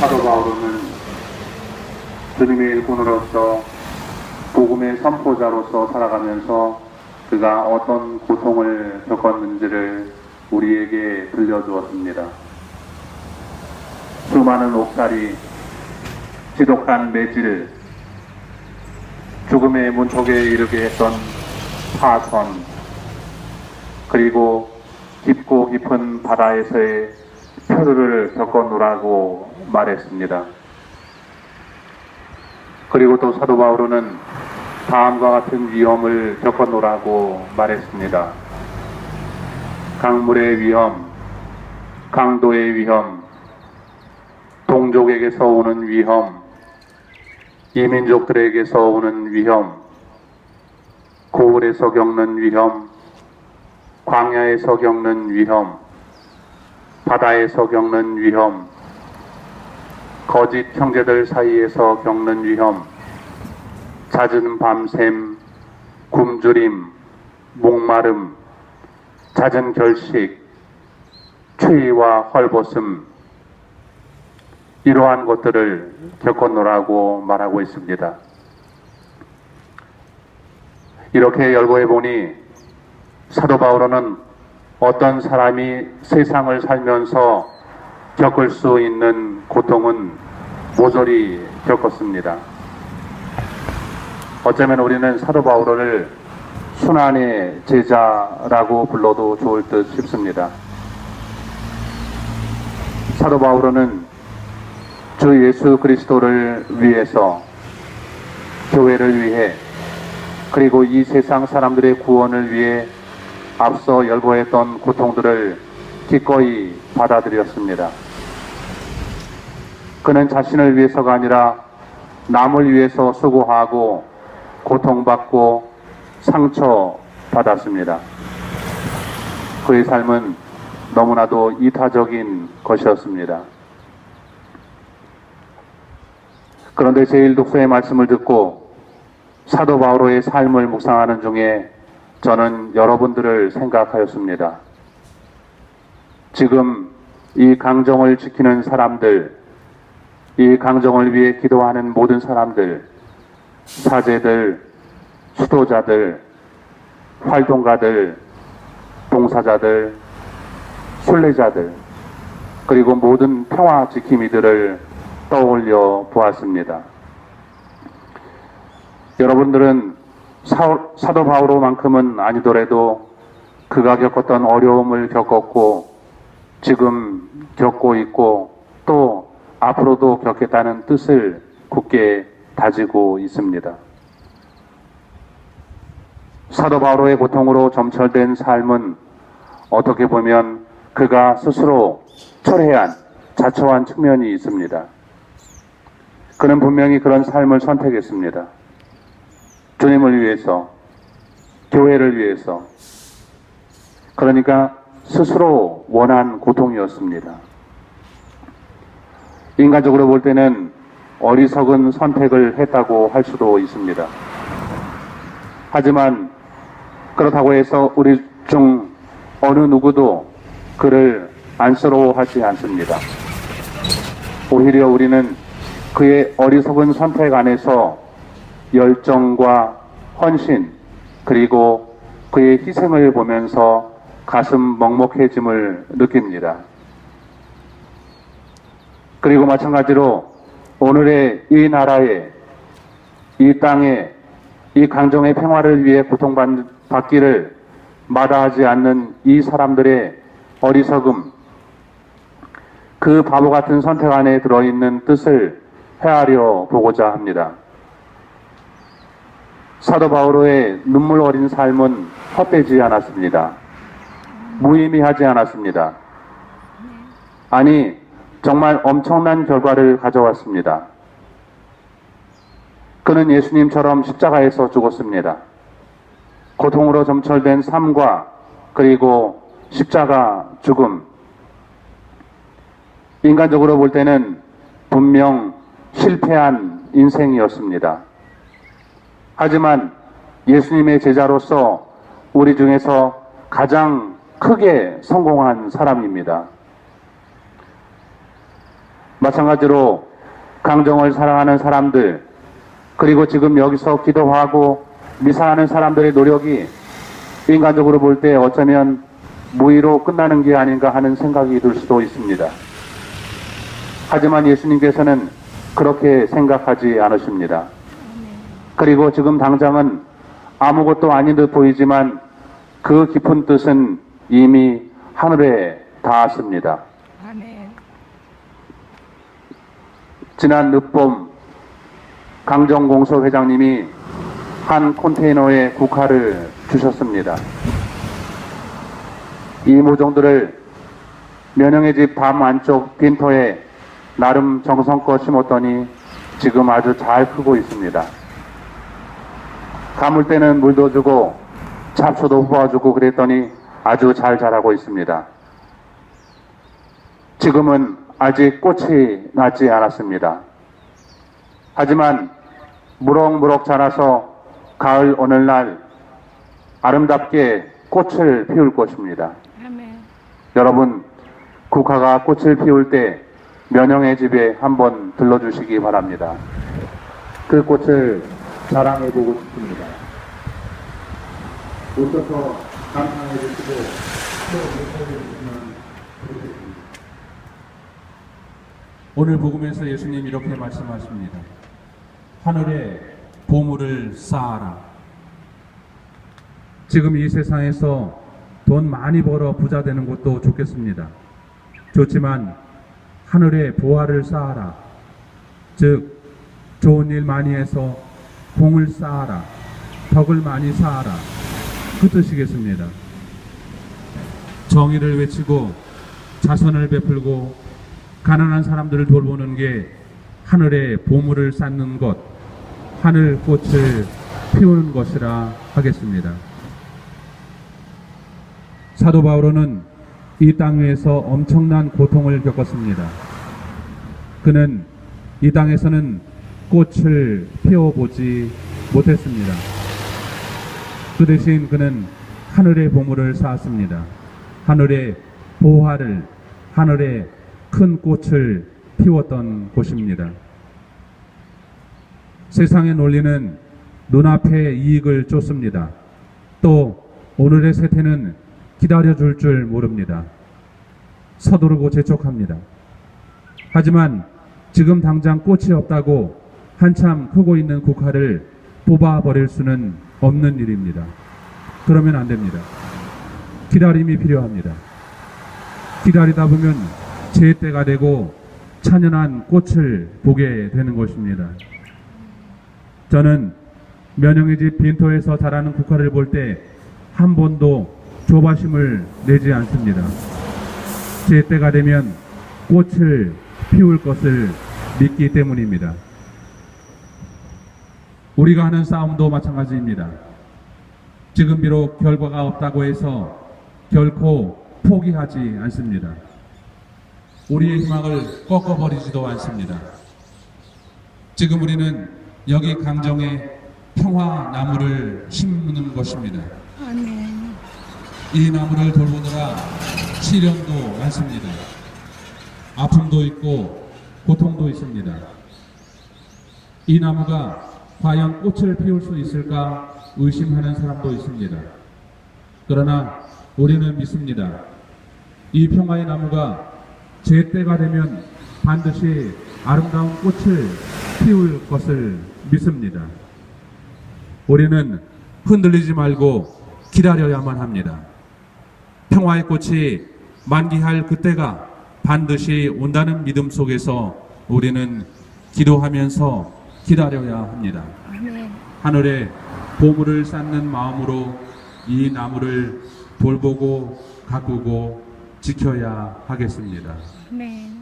사도 바울은 주님의 일꾼으로서 복음의 선포자로서 살아가면서 그가 어떤 고통을 겪었는지를 우리에게 들려주었습니다. 수많은 옥살이, 지독한 매질, 죽음의 문턱에 이르게 했던 파선, 그리고 깊고 깊은 바다에서의 표류를 겪어 노라고 말했습니다. 그리고 또 사도 바울은 다음과 같은 위험을 겪어노라고 말했습니다. 강물의 위험, 강도의 위험, 동족에게서 오는 위험, 이민족들에게서 오는 위험, 고을에서 겪는 위험, 광야에서 겪는 위험, 바다에서 겪는 위험, 거짓 형제들 사이에서 겪는 위험, 잦은 밤샘, 굶주림, 목마름, 잦은 결식, 추위와 헐벗음, 이러한 것들을 겪었노라고 말하고 있습니다. 이렇게 열거해 보니 사도 바울은 어떤 사람이 세상을 살면서 겪을 수 있는 고통은 모조리 겪었습니다. 어쩌면 우리는 사도 바울을 순환의 제자라고 불러도 좋을 듯 싶습니다. 사도 바울은 주 예수 그리스도를 위해서 교회를 위해 그리고 이 세상 사람들의 구원을 위해 앞서 열거했던 고통들을 기꺼이 받아들였습니다. 그는 자신을 위해서가 아니라 남을 위해서 수고하고 고통받고 상처받았습니다. 그의 삶은 너무나도 이타적인 것이었습니다. 그런데 제1독서의 말씀을 듣고 사도 바오로의 삶을 묵상하는 중에 저는 여러분들을 생각하였습니다. 지금 이 강정을 지키는 사람들, 이 강정을 위해 기도하는 모든 사람들, 사제들, 수도자들, 활동가들, 봉사자들, 순례자들, 그리고 모든 평화 지킴이들을 떠올려 보았습니다. 여러분들은 사, 사도 바오로만큼은 아니더라도 그가 겪었던 어려움을 겪었고 지금 겪고 있고 또 앞으로도 겪겠다는 뜻을 굳게 다지고 있습니다. 사도 바오로의 고통으로 점철된 삶은 어떻게 보면 그가 스스로 철회한 자처한 측면이 있습니다. 그는 분명히 그런 삶을 선택했습니다. 주님을 위해서, 교회를 위해서. 그러니까 스스로 원한 고통이었습니다. 인간적으로 볼 때는 어리석은 선택을 했다고 할 수도 있습니다. 하지만 그렇다고 해서 우리 중 어느 누구도 그를 안쓰러워하지 않습니다. 오히려 우리는 그의 어리석은 선택 안에서 열정과 헌신 그리고 그의 희생을 보면서 가슴 먹먹해짐을 느낍니다. 그리고 마찬가지로 오늘의 이 나라에 이 땅에 이 강정의 평화를 위해 고통받기를 마다하지 않는 이 사람들의 어리석음, 그 바보 같은 선택 안에 들어있는 뜻을 헤아려 보고자 합니다. 사도 바오로의 눈물 어린 삶은 헛되지 않았습니다. 무의미하지 않았습니다. 아니, 정말 엄청난 결과를 가져왔습니다. 그는 예수님처럼 십자가에서 죽었습니다. 고통으로 점철된 삶과 그리고 십자가 죽음. 인간적으로 볼 때는 분명 실패한 인생이었습니다. 하지만 예수님의 제자로서 우리 중에서 가장 크게 성공한 사람입니다. 마찬가지로 강정을 사랑하는 사람들, 그리고 지금 여기서 기도하고 미사하는 사람들의 노력이 인간적으로 볼 때 어쩌면 무의로 끝나는 게 아닌가 하는 생각이 들 수도 있습니다. 하지만 예수님께서는 그렇게 생각하지 않으십니다. 그리고 지금 당장은 아무것도 아닌 듯 보이지만 그 깊은 뜻은 이미 하늘에 닿았습니다. 아멘. 지난 늦봄 강정공소 회장님이 한 컨테이너에 국화를 주셨습니다. 이 모종들을 면영의 집 밤 안쪽 빈터에 나름 정성껏 심었더니 지금 아주 잘 크고 있습니다. 가물 때는 물도 주고 잡초도 뽑아주고 그랬더니 아주 잘 자라고 있습니다. 지금은 아직 꽃이 나지 않았습니다. 하지만 무럭무럭 자라서 가을 오늘날 아름답게 꽃을 피울 것입니다. 아멘. 여러분, 국화가 꽃을 피울 때 면영의 집에 한번 들러주시기 바랍니다. 그 꽃을 자랑해보고 싶습니다. 오셔서 감상해주시고 또 예뻐해주시면 좋겠습니다. 오늘 복음에서 예수님 이렇게 말씀하십니다. 하늘에 보물을 쌓아라. 지금 이 세상에서 돈 많이 벌어 부자 되는 것도 좋겠습니다. 좋지만 하늘에 보화를 쌓아라. 즉 좋은 일 많이 해서 공을 쌓아라. 덕을 많이 쌓아라. 그 뜻이겠습니다. 정의를 외치고 자선을 베풀고 가난한 사람들을 돌보는 게 하늘에 보물을 쌓는 것, 하늘 꽃을 피우는 것이라 하겠습니다. 사도 바울은 이 땅 위에서 엄청난 고통을 겪었습니다. 그는 이 땅에서는 꽃을 피워보지 못했습니다. 그 대신 그는 하늘의 보물을 쌓았습니다. 하늘의 보화를, 하늘의 큰 꽃을 피웠던 곳입니다. 세상의 논리는 눈앞의 이익을 쫓습니다. 또 오늘의 세태는 기다려줄 줄 모릅니다. 서두르고 재촉합니다. 하지만 지금 당장 꽃이 없다고 한참 크고 있는 국화를 뽑아버릴 수는 없는 일입니다. 그러면 안 됩니다. 기다림이 필요합니다. 기다리다 보면 제 때가 되고 찬연한 꽃을 보게 되는 것입니다. 저는 면영의 집 빈토에서 자라는 국화를 볼 때 한 번도 조바심을 내지 않습니다. 제 때가 되면 꽃을 피울 것을 믿기 때문입니다. 우리가 하는 싸움도 마찬가지입니다. 지금 비록 결과가 없다고 해서 결코 포기하지 않습니다. 우리의 희망을 꺾어버리지도 않습니다. 지금 우리는 여기 강정에 평화 나무를 심는 것입니다. 이 나무를 돌보느라 시련도 많습니다. 아픔도 있고 고통도 있습니다. 이 나무가 과연 꽃을 피울 수 있을까 의심하는 사람도 있습니다. 그러나 우리는 믿습니다. 이 평화의 나무가 제 때가 되면 반드시 아름다운 꽃을 피울 것을 믿습니다. 우리는 흔들리지 말고 기다려야만 합니다. 평화의 꽃이 만기할 그때가 반드시 온다는 믿음 속에서 우리는 기도하면서 기다려야 합니다. 하늘에 보물을 쌓는 마음으로 이 나무를 돌보고 가꾸고 지켜야 하겠습니다. 아멘.